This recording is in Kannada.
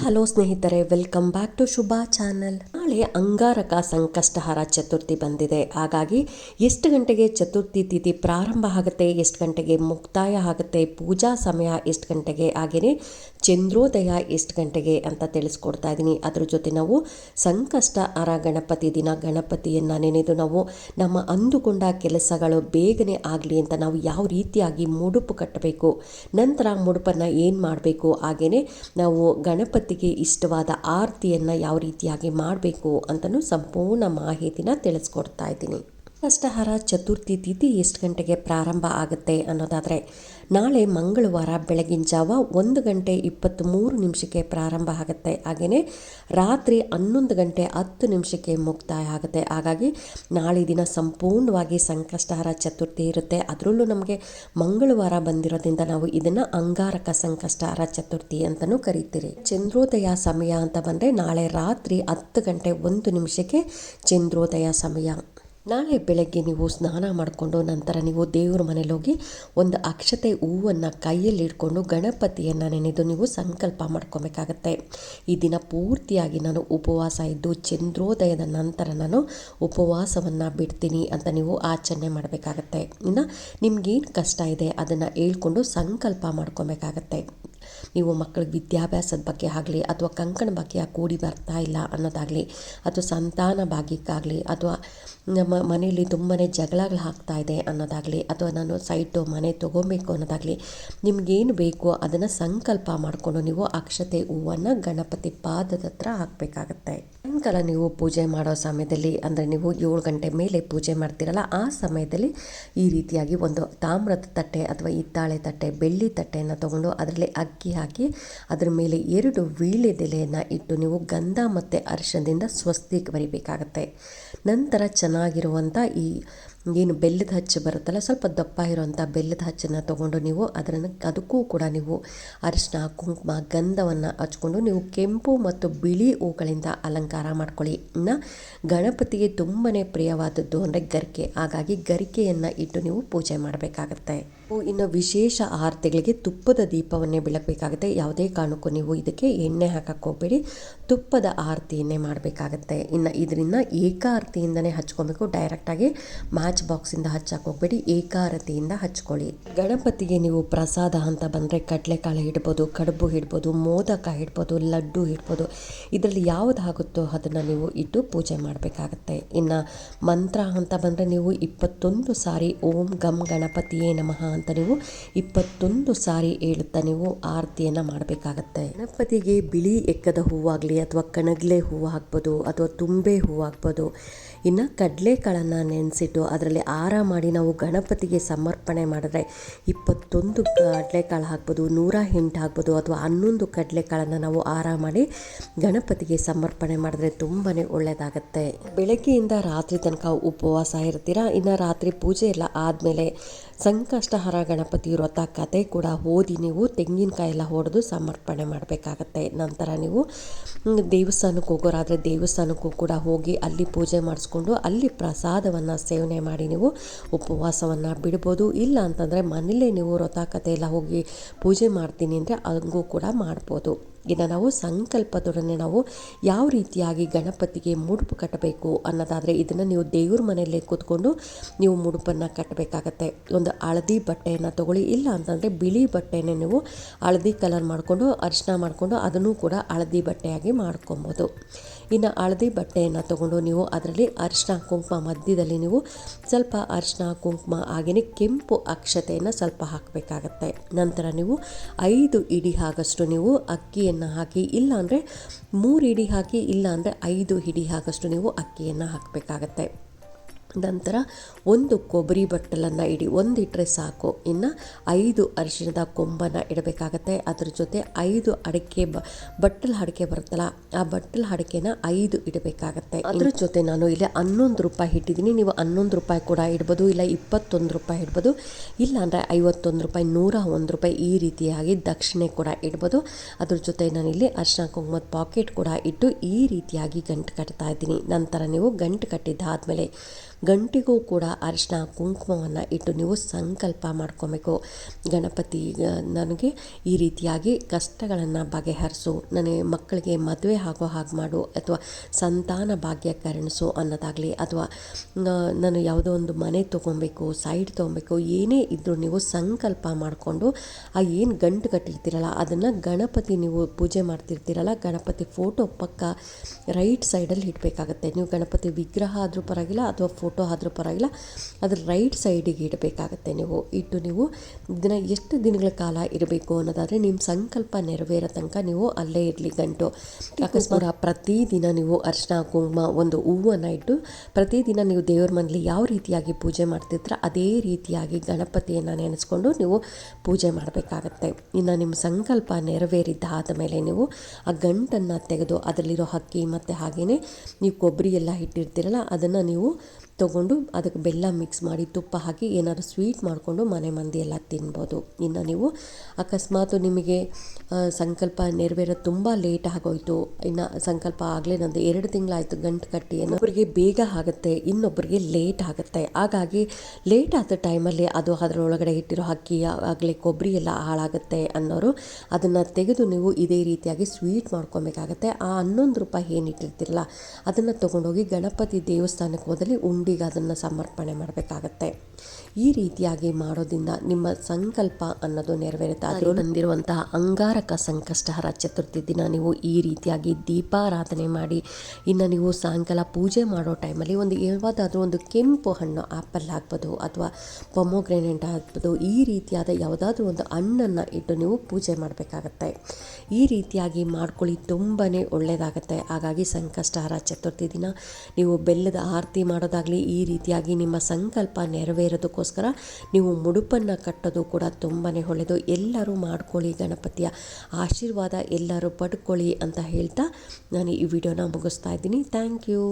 ಹಲೋ ಸ್ನೇಹಿತರೆ welcome back to Shubha channel ನಾಳೆ ಅಂಗಾರಕ ಸಂಕಷ್ಟಹರ ಚತುರ್ಥಿ ಬಂದಿದೆ. ಹಾಗಾಗಿ ಎಷ್ಟು ಗಂಟೆಗೆ ಚತುರ್ಥಿ ತಿಥಿ ಪ್ರಾರಂಭ ಆಗುತ್ತೆ, ಎಷ್ಟು ಗಂಟೆಗೆ ಮುಕ್ತಾಯ ಆಗುತ್ತೆ, ಪೂಜಾ ಸಮಯ ಎಷ್ಟು ಗಂಟೆಗೆ ಹಾಗೆಯೇ ಚಂದ್ರೋದಯ ಎಷ್ಟು ಗಂಟೆಗೆ ಅಂತ ತಿಳಿಸ್ಕೊಡ್ತಾ ಇದ್ದೀನಿ. ಅದ್ರ ಜೊತೆ ನಾವು ಸಂಕಷ್ಟ ಹರ ಗಣಪತಿ ದಿನ ಗಣಪತಿಯನ್ನು ನೆನೆದು ನಾವು ನಮ್ಮ ಅಂದುಕೊಂಡ ಕೆಲಸಗಳು ಬೇಗನೆ ಆಗಲಿ ಅಂತ ನಾವು ಯಾವ ರೀತಿಯಾಗಿ ಮುಡುಪು ಕಟ್ಟಬೇಕು, ನಂತರ ಮುಡುಪನ್ನು ಏನು ಮಾಡಬೇಕು ಹಾಗೆಯೇ ನಾವು ಗಣಪತಿಗೆ ಇಷ್ಟವಾದ ಆರತಿಯನ್ನು ಯಾವ ರೀತಿಯಾಗಿ ಮಾಡಬೇಕು ಅಂತಲೂ ಸಂಪೂರ್ಣ ಮಾಹಿತಿನ ತಿಳಿಸ್ಕೊಡ್ತಾ ಇದ್ದೀನಿ. ಕಷ್ಟಹಾರ ಚತುರ್ಥಿ ತಿಥಿ ಎಷ್ಟು ಗಂಟೆಗೆ ಪ್ರಾರಂಭ ಆಗುತ್ತೆ ಅನ್ನೋದಾದರೆ, ನಾಳೆ ಮಂಗಳವಾರ ಬೆಳಗಿನ ಜಾವ ಒಂದು ಗಂಟೆ ಇಪ್ಪತ್ತ್ಮೂರು ನಿಮಿಷಕ್ಕೆ ಪ್ರಾರಂಭ ಆಗುತ್ತೆ. ಹಾಗೆಯೇ ರಾತ್ರಿ ಹನ್ನೊಂದು ಗಂಟೆ ಹತ್ತು ನಿಮಿಷಕ್ಕೆ ಮುಕ್ತಾಯ ಆಗುತ್ತೆ. ಹಾಗಾಗಿ ನಾಳೆ ದಿನ ಸಂಪೂರ್ಣವಾಗಿ ಸಂಕಷ್ಟಹಾರ ಚತುರ್ಥಿ ಇರುತ್ತೆ. ಅದರಲ್ಲೂ ನಮಗೆ ಮಂಗಳವಾರ ಬಂದಿರೋದ್ರಿಂದ ನಾವು ಇದನ್ನು ಅಂಗಾರಕ ಸಂಕಷ್ಟಹಾರ ಚತುರ್ಥಿ ಅಂತಲೂ ಕರಿತೀರಿ. ಚಂದ್ರೋದಯ ಸಮಯ ಅಂತ ಬಂದರೆ ನಾಳೆ ರಾತ್ರಿ ಹತ್ತು ಗಂಟೆ ಒಂದು ನಿಮಿಷಕ್ಕೆ ಚಂದ್ರೋದಯ ಸಮಯ. ನಾಳೆ ಬೆಳಗ್ಗೆ ನೀವು ಸ್ನಾನ ಮಾಡಿಕೊಂಡು ನಂತರ ನೀವು ದೇವ್ರ ಮನೇಲಿ ಹೋಗಿ ಒಂದು ಅಕ್ಷತೆ ಹೂವನ್ನು ಕೈಯಲ್ಲಿ ಇಟ್ಕೊಂಡು ಗಣಪತಿಯನ್ನು ನೆನೆದು ನೀವು ಸಂಕಲ್ಪ ಮಾಡ್ಕೊಬೇಕಾಗತ್ತೆ. ಈ ದಿನ ಪೂರ್ತಿಯಾಗಿ ನಾನು ಉಪವಾಸ ಇದ್ದು ಚಂದ್ರೋದಯದ ನಂತರ ನಾನು ಉಪವಾಸವನ್ನು ಬಿಡ್ತೀನಿ ಅಂತ ನೀವು ಆಚರಣೆ ಮಾಡಬೇಕಾಗತ್ತೆ. ಇನ್ನು ನಿಮ್ಗೇನು ಕಷ್ಟ ಇದೆ ಅದನ್ನು ಹೇಳ್ಕೊಂಡು ಸಂಕಲ್ಪ ಮಾಡ್ಕೊಬೇಕಾಗತ್ತೆ. ನೀವು ಮಕ್ಕಳಿಗೆ ವಿದ್ಯಾಭ್ಯಾಸದ ಬಗ್ಗೆ ಆಗಲಿ ಅಥವಾ ಕಂಕಣ ಬಗ್ಗೆ ಕೂಡಿ ಬರ್ತಾ ಇಲ್ಲ ಅನ್ನೋದಾಗಲಿ ಅಥವಾ ಸಂತಾನ ಭಾಗ್ಯಕ್ಕಾಗಲಿ ಅಥವಾ ನಮ್ಮ ಮನೆಯಲ್ಲಿ ತುಂಬಾ ಜಗಳಗಳು ಆಗ್ತಾ ಇದೆ ಅನ್ನೋದಾಗಲಿ ಅಥವಾ ನಾನು ಸೈಟು ಮನೆ ತೊಗೊಬೇಕು ಅನ್ನೋದಾಗಲಿ ನಿಮಗೇನು ಬೇಕು ಅದನ್ನು ಸಂಕಲ್ಪ ಮಾಡಿಕೊಂಡು ನೀವು ಅಕ್ಷತೆ ಹೂವನ್ನು ಗಣಪತಿ ಪಾದದ ಹತ್ರ ಹಾಕಬೇಕಾಗತ್ತೆ. ಸಾಯಂಕಾಲ ನೀವು ಪೂಜೆ ಮಾಡೋ ಸಮಯದಲ್ಲಿ ಅಂದರೆ ನೀವು ಏಳು ಗಂಟೆ ಮೇಲೆ ಪೂಜೆ ಮಾಡ್ತೀರಲ್ಲ ಆ ಸಮಯದಲ್ಲಿ ಈ ರೀತಿಯಾಗಿ ಒಂದು ತಾಮ್ರದ ತಟ್ಟೆ ಅಥವಾ ಹಿತ್ತಾಳೆ ತಟ್ಟೆ, ಬೆಳ್ಳಿ ತಟ್ಟೆಯನ್ನು ತೊಗೊಂಡು ಅದರಲ್ಲಿ ಅಕ್ಕಿ ಹಾಕಿ ಅದರ ಮೇಲೆ ಎರಡು ವೀಳ್ಯದೆಲೆಯನ್ನು ಇಟ್ಟು ನೀವು ಗಂಧ ಮತ್ತು ಅರಶಿನದಿಂದ ಸ್ವಸ್ತಿಗೆ ಬರಿಬೇಕಾಗತ್ತೆ. ನಂತರ ಚೆನ್ನಾಗಿರುವಂಥ ಈ ಏನು ಬೆಲ್ಲದ ಹಚ್ಚು ಬರುತ್ತಲ್ಲ, ಸ್ವಲ್ಪ ದಪ್ಪ ಇರುವಂಥ ಬೆಲ್ಲದ ಹಚ್ಚನ್ನು ತೊಗೊಂಡು ನೀವು ಅದರನ್ನು ಅದಕ್ಕೂ ಕೂಡ ನೀವು ಅರಿಶಿನ ಕುಂಕುಮ, ಗಂಧವನ್ನು ಹಚ್ಕೊಂಡು ನೀವು ಕೆಂಪು ಮತ್ತು ಬಿಳಿ ಹೂಗಳಿಂದ ಅಲಂಕಾರ ಮಾಡ್ಕೊಳ್ಳಿ. ಇನ್ನು ಗಣಪತಿಗೆ ತುಂಬಾ ಪ್ರಿಯವಾದದ್ದು ಅಂದರೆ ಗರಿಕೆ. ಹಾಗಾಗಿ ಗರಿಕೆಯನ್ನು ಇಟ್ಟು ನೀವು ಪೂಜೆ ಮಾಡಬೇಕಾಗತ್ತೆ. ಇನ್ನು ವಿಶೇಷ ಆರತಿಗಳಿಗೆ ತುಪ್ಪದ ದೀಪವನ್ನೇ ಬೆಳಗಬೇಕಾಗುತ್ತೆ ಯಾವುದೇ ಕಾರಣಕ್ಕೂ ನೀವು ಇದಕ್ಕೆ ಎಣ್ಣೆ ಹಾಕಕ್ಕೆ ಹೋಗಬೇಡಿ. ತುಪ್ಪದ ಆರತಿಯನ್ನೇ ಮಾಡಬೇಕಾಗತ್ತೆ. ಇನ್ನು ಇದರಿಂದ ಏಕಾರತಿಯಿಂದನೇ ಹಚ್ಕೊಬೇಕು. ಡೈರೆಕ್ಟಾಗಿ ಮ್ಯಾಚ್ ಬಾಕ್ಸಿಂದ ಹಚ್ಚಕ್ಕೆ ಹೋಗಬೇಡಿ. ಏಕಾರತಿಯಿಂದ ಹಚ್ಕೊಳ್ಳಿ. ಗಣಪತಿಗೆ ನೀವು ಪ್ರಸಾದ ಅಂತ ಬಂದರೆ ಕಡಲೆಕಾಳು ಇಡ್ಬೋದು, ಕಡುಬು ಇಡ್ಬೋದು, ಮೋದಕ ಇಡ್ಬೋದು, ಲಡ್ಡು ಇಡ್ಬೋದು. ಇದರಲ್ಲಿ ಯಾವುದು ಆಗುತ್ತೋ ಅದನ್ನು ನೀವು ಇಟ್ಟು ಪೂಜೆ ಮಾಡಬೇಕಾಗತ್ತೆ. ಇನ್ನು ಮಂತ್ರ ಅಂತ ಬಂದರೆ ನೀವು ಇಪ್ಪತ್ತೊಂದು ಸಾರಿ ಓಂ ಗಮ್ ಗಣಪತಿಯೇ ನಮಃ ಅಂತ ನೀವು ಇಪ್ಪತ್ತೊಂದು ಸಾರಿ ಹೇಳುತ್ತಾ ನೀವು ಆರತಿಯನ್ನು ಮಾಡಬೇಕಾಗತ್ತೆ. ಗಣಪತಿಗೆ ಬಿಳಿ ಎಕ್ಕದ ಹೂವಾಗಲಿ ಅಥವಾ ಕಣಗಲೆ ಹೂವು ಹಾಕ್ಬೋದು ಅಥವಾ ತುಂಬೆ ಹೂವು ಹಾಕ್ಬೋದು, ಇನ್ನು ಕಡಲೆಕಾಳನ್ನು ನೆನೆಸಿಟ್ಟು ಅದರಲ್ಲಿ ಆರ ಮಾಡಿ ನಾವು ಗಣಪತಿಗೆ ಸಮರ್ಪಣೆ ಮಾಡಿದ್ರೆ ಇಪ್ಪತ್ತೊಂದು ಕಡಲೆಕಾಳು ಹಾಕ್ಬೋದು, ನೂರ ಎಂಟು ಹಾಕ್ಬೋದು ಅಥವಾ ಹನ್ನೊಂದು ಕಡಲೆಕಾಳನ್ನು ನಾವು ಆರ ಮಾಡಿ ಗಣಪತಿಗೆ ಸಮರ್ಪಣೆ ಮಾಡಿದ್ರೆ ತುಂಬಾ ಒಳ್ಳೆಯದಾಗತ್ತೆ ಬೆಳಗ್ಗೆಯಿಂದ ರಾತ್ರಿ ತನಕ ಉಪವಾಸ ಇರ್ತೀರಾ? ಇನ್ನು ರಾತ್ರಿ ಪೂಜೆ ಎಲ್ಲ ಆದಮೇಲೆ ಸಂಕಷ್ಟಹರ ಗಣಪತಿ ವ್ರತ ಕತೆ ಕೂಡ ಓದಿ ನೀವು ತೆಂಗಿನಕಾಯಿ ಎಲ್ಲ ಹೊಡೆದು ಸಮರ್ಪಣೆ ಮಾಡಬೇಕಾಗತ್ತೆ. ನಂತರ ನೀವು ದೇವಸ್ಥಾನಕ್ಕೆ ಹೋಗೋರಾದರೆ ದೇವಸ್ಥಾನಕ್ಕೂ ಕೂಡ ಹೋಗಿ ಅಲ್ಲಿ ಪೂಜೆ ಮಾಡಿಸ್ಕೊಂಡು ಅಲ್ಲಿ ಪ್ರಸಾದವನ್ನು ಸೇವನೆ ಮಾಡಿ ನೀವು ಉಪವಾಸವನ್ನು ಬಿಡ್ಬೋದು. ಇಲ್ಲ ಅಂತಂದರೆ ಮನೇಲೇ ನೀವು ವ್ರತ ಕತೆ ಎಲ್ಲ ಹೋಗಿ ಪೂಜೆ ಮಾಡ್ತೀನಿ ಅಂದರೆ ಹಂಗೂ ಕೂಡ ಮಾಡ್ಬೋದು. ಇನ್ನು ನಾವು ಸಂಕಲ್ಪದೊಡನೆ ನಾವು ಯಾವ ರೀತಿಯಾಗಿ ಗಣಪತಿಗೆ ಮುಡುಪು ಕಟ್ಟಬೇಕು ಅನ್ನೋದಾದರೆ ಇದನ್ನು ನೀವು ದೇವ್ರ ಮನೆಯಲ್ಲೇ ಕೂತ್ಕೊಂಡು ನೀವು ಮುಡುಪನ್ನು ಕಟ್ಟಬೇಕಾಗತ್ತೆ. ಒಂದು ಹಳದಿ ಬಟ್ಟೆಯನ್ನು ತೊಗೊಳ್ಳಿ, ಇಲ್ಲ ಅಂತಂದರೆ ಬಿಳಿ ಬಟ್ಟೆನೇ ನೀವು ಹಳದಿ ಕಲರ್ ಮಾಡಿಕೊಂಡು ಅರಿಶಿನ ಮಾಡಿಕೊಂಡು ಅದನ್ನು ಕೂಡ ಹಳದಿ ಬಟ್ಟೆಯಾಗಿ ಮಾಡ್ಕೊಬೋದು. ಇನ್ನು ಹಳದಿ ಬಟ್ಟೆಯನ್ನು ತೊಗೊಂಡು ನೀವು ಅದರಲ್ಲಿ ಅರಿಶಿನ, ಕುಂಕುಮ ಮಧ್ಯದಲ್ಲಿ ನೀವು ಸ್ವಲ್ಪ ಅರಿಶಿನ, ಕುಂಕುಮ ಹಾಗೆಯೇ ಕೆಂಪು ಅಕ್ಷತೆಯನ್ನು ಸ್ವಲ್ಪ ಹಾಕಬೇಕಾಗತ್ತೆ. ನಂತರ ನೀವು ಐದು ಇಡಿ ಆಗಷ್ಟು ನೀವು ಅಕ್ಕಿಯನ್ನು ಹಾಕಿ, ಇಲ್ಲ ಅಂದರೆ ಮೂರು ಹಿಡಿ ಹಾಕಿ, ಇಲ್ಲ ಅಂದರೆ ಐದು ಹಿಡಿ ಹಾಕಷ್ಟು ನೀವು ಅಕ್ಕಿಯನ್ನು ಹಾಕಬೇಕಾಗತ್ತೆ. ನಂತರ ಒಂದು ಕೊಬ್ಬರಿ ಬಟ್ಟಲನ್ನು ಇಡಿ ಒಂದು ಇಟ್ಟರೆ ಸಾಕು. ಇನ್ನು ಐದು ಅರಿಶಿಣದ ಕೊಂಬನ್ನು ಇಡಬೇಕಾಗತ್ತೆ. ಅದ್ರ ಜೊತೆ ಐದು ಅಡಿಕೆ ಬ ಬಟ್ಟಲು ಅಡಿಕೆ ಬರುತ್ತಲ್ಲ ಆ ಬಟ್ಟಲು ಅಡಿಕೆನ ಐದು ಇಡಬೇಕಾಗತ್ತೆ. ಅದ್ರ ಜೊತೆ ನಾನು ಇಲ್ಲಿ ಹನ್ನೊಂದು ರೂಪಾಯಿ ಇಟ್ಟಿದ್ದೀನಿ. ನೀವು ಹನ್ನೊಂದು ರೂಪಾಯಿ ಕೂಡ ಇಡ್ಬೋದು ಇಲ್ಲ ಇಪ್ಪತ್ತೊಂದು ರೂಪಾಯಿ ಇಡ್ಬೋದು ಇಲ್ಲ ಅಂದರೆ ಐವತ್ತೊಂದು ರೂಪಾಯಿ ನೂರ ಒಂದು ರೂಪಾಯಿ ಈ ರೀತಿಯಾಗಿ ದಕ್ಷಿಣೆ ಕೂಡ ಇಡ್ಬೋದು. ಅದ್ರ ಜೊತೆ ನಾನಿಲ್ಲಿ ಅರ್ಶನ ಕುಂಕುಮದ ಪಾಕೆಟ್ ಕೂಡ ಇಟ್ಟು ಈ ರೀತಿಯಾಗಿ ಗಂಟು ಕಟ್ತಾ ಇದ್ದೀನಿ. ನಂತರ ನೀವು ಗಂಟು ಕಟ್ಟಿದ್ದಾದಮೇಲೆ ಗಂಟಿಗೂ ಕೂಡ ಅರಿಶಿನ ಕುಂಕುಮವನ್ನು ಇಟ್ಟು ನೀವು ಸಂಕಲ್ಪ ಮಾಡ್ಕೊಬೇಕು. ಗಣಪತಿ ನನಗೆ ಈ ರೀತಿಯಾಗಿ ಕಷ್ಟಗಳನ್ನು ಬಗೆಹರಿಸು. ನನಗೆ ಮಕ್ಕಳಿಗೆ ಮದುವೆ ಆಗೋ ಹಾಗೆ ಮಾಡು ಅಥವಾ ಸಂತಾನ ಭಾಗ್ಯ ಕರುಣಿಸು ಅನ್ನೋದಾಗಲಿ ಅಥವಾ ನಾನು ಯಾವುದೋ ಒಂದು ಮನೆ ತೊಗೊಬೇಕು ಸೈಡ್ ತೊಗೊಬೇಕು, ಏನೇ ಇದ್ದರೂ ನೀವು ಸಂಕಲ್ಪ ಮಾಡಿಕೊಂಡು ಆ ಏನು ಗಂಟು ಕಟ್ಟಿರ್ತೀರಲ್ಲ, ಅದನ್ನು ಗಣಪತಿ ನೀವು ಪೂಜೆ ಮಾಡ್ತಿರ್ತೀರಲ್ಲ, ಗಣಪತಿ ಫೋಟೋ ಪಕ್ಕ ರೈಟ್ ಸೈಡಲ್ಲಿ ಇಡಬೇಕಾಗತ್ತೆ. ನೀವು ಗಣಪತಿ ವಿಗ್ರಹ ಆದರೂ ಪರವಾಗಿಲ್ಲ ಅಥವಾ ಫೋಟೋ ಆದರೂ ಪರವಾಗಿಲ್ಲ, ಅದ್ರ ರೈಟ್ ಸೈಡಿಗೆ ಇಡಬೇಕಾಗತ್ತೆ ನೀವು. ಇಟ್ಟು ನೀವು ದಿನ ಎಷ್ಟು ದಿನಗಳ ಕಾಲ ಇರಬೇಕು ಅನ್ನೋದಾದರೆ ನಿಮ್ಮ ಸಂಕಲ್ಪ ನೆರವೇರೋ ತನಕ ನೀವು ಅಲ್ಲೇ ಇರಲಿ ಗಂಟು. ಅಕಸ್ಮಾತ್ ಪ್ರತಿದಿನ ನೀವು ಅರ್ಶನ, ಕುಂಕುಮ, ಒಂದು ಹೂವನ್ನು ಇಟ್ಟು ಪ್ರತಿದಿನ ನೀವು ದೇವ್ರ ಮನೇಲಿ ಯಾವ ರೀತಿಯಾಗಿ ಪೂಜೆ ಮಾಡ್ತಿದ್ರ ಅದೇ ರೀತಿಯಾಗಿ ಗಣಪತಿಯನ್ನು ನೆನೆಸ್ಕೊಂಡು ನೀವು ಪೂಜೆ ಮಾಡಬೇಕಾಗತ್ತೆ. ಇನ್ನು ನಿಮ್ಮ ಸಂಕಲ್ಪ ನೆರವೇರಿದ್ದಾದ ಮೇಲೆ ನೀವು ಆ ಗಂಟನ್ನು ತೆಗೆದು ಅದರಲ್ಲಿರೋ ಹಕ್ಕಿ ಮತ್ತು ಹಾಗೆಯೇ ನೀವು ಕೊಬ್ಬರಿ ಎಲ್ಲ ಇಟ್ಟಿರ್ತೀರಲ್ಲ, ಅದನ್ನು ನೀವು ತೊಗೊಂಡು ಅದಕ್ಕೆ ಬೆಲ್ಲ ಮಿಕ್ಸ್ ಮಾಡಿ ತುಪ್ಪ ಹಾಕಿ ಏನಾದರೂ ಸ್ವೀಟ್ ಮಾಡಿಕೊಂಡು ಮನೆ ಮಂದಿ ಎಲ್ಲ ತಿನ್ಬೋದು. ಇನ್ನು ನೀವು ಅಕಸ್ಮಾತ್ ನಿಮಗೆ ಸಂಕಲ್ಪ ನೆರವೇರೋದು ತುಂಬ ಲೇಟ್ ಆಗೋಯ್ತು. ಇನ್ನು ಸಂಕಲ್ಪ ಆಗಲೇ ನಂದು ಎರಡು ತಿಂಗಳಾಯಿತು ಗಂಟು ಕಟ್ಟಿ ಇನ್ನೊಬ್ಬರಿಗೆ ಬೇಗ ಆಗುತ್ತೆ ಇನ್ನೊಬ್ಬರಿಗೆ ಲೇಟ್ ಆಗುತ್ತೆ. ಹಾಗಾಗಿ ಲೇಟ್ ಆದ ಟೈಮಲ್ಲಿ ಅದು ಅದರೊಳಗಡೆ ಇಟ್ಟಿರೋ ಅಕ್ಕಿ, ಆಗಲಿ ಕೊಬ್ಬರಿ ಎಲ್ಲ ಹಾಳಾಗುತ್ತೆ ಅನ್ನೋರು ಅದನ್ನು ತೆಗೆದು ನೀವು ಇದೇ ರೀತಿಯಾಗಿ ಸ್ವೀಟ್ ಮಾಡ್ಕೊಬೇಕಾಗತ್ತೆ. ಆ ಹನ್ನೊಂದು ರೂಪಾಯಿ ಏನು ಇಟ್ಟಿರ್ತೀರಲ್ಲ ಅದನ್ನು ತೊಗೊಂಡೋಗಿ ಗಣಪತಿ ದೇವಸ್ಥಾನಕ್ಕೆ ಹೋದಲ್ಲಿ ಉಂಡಿಗೆ ಅದನ್ನು ಸಮರ್ಪಣೆ ಮಾಡಬೇಕಾಗತ್ತೆ. ಈ ರೀತಿಯಾಗಿ ಮಾಡೋದ್ರಿಂದ ನಿಮ್ಮ ಸಂಕಲ್ಪ ಅನ್ನೋದು ನೆರವೇರುತ್ತೆ. ಆದರೂ ಬಂದಿರುವಂತಹ ಅಂಗಾರಕ ಸಂಕಷ್ಟಹರ ಚತುರ್ಥಿ ದಿನ ನೀವು ಈ ರೀತಿಯಾಗಿ ದೀಪಾರಾಧನೆ ಮಾಡಿ ಇನ್ನು ನೀವು ಸಾಯಂಕಾಲ ಪೂಜೆ ಮಾಡೋ ಟೈಮಲ್ಲಿ ಒಂದು ಯಾವುದಾದ್ರೂ ಒಂದು ಕೆಂಪು ಹಣ್ಣು ಆ್ಯಪಲ್ ಆಗ್ಬೋದು ಅಥವಾ ಪೊಮೊಗ್ರೆನೆಂಟ್ ಆಗ್ಬೋದು ಈ ರೀತಿಯಾದ ಯಾವುದಾದ್ರೂ ಒಂದು ಹಣ್ಣನ್ನು ಇಟ್ಟು ನೀವು ಪೂಜೆ ಮಾಡಬೇಕಾಗತ್ತೆ. ಈ ರೀತಿಯಾಗಿ ಮಾಡ್ಕೊಳ್ಳಿ ತುಂಬಾ ಒಳ್ಳೆಯದಾಗತ್ತೆ ಹಾಗಾಗಿ ಸಂಕಷ್ಟಹರ ಚತುರ್ಥಿ ದಿನ ನೀವು ಬೆಲ್ಲದ ಆರತಿ ಮಾಡೋದಾಗಲಿ ಈ ರೀತಿಯಾಗಿ ನಿಮ್ಮ ಸಂಕಲ್ಪ ನೆರವೇರೋದಕ್ಕೋಸ್ಕರ ನೀವು ಮುಡುಪನ್ನು ಕಟ್ಟೋದು ಕೂಡ ತುಂಬಾ ಒಳ್ಳೆಯದು ಎಲ್ಲರೂ ಮಾಡ್ಕೊಳ್ಳಿ ಗಣಪತಿಯ ಆಶೀರ್ವಾದ, ಎಲ್ಲರೂ ಪಡ್ಕೊಳ್ಳಿ ಅಂತ ಹೇಳ್ತಾ ನಾನು ಈ ವಿಡಿಯೋನ ಮುಗಿಸ್ತಾ ಇದ್ದೀನಿ. Thank you.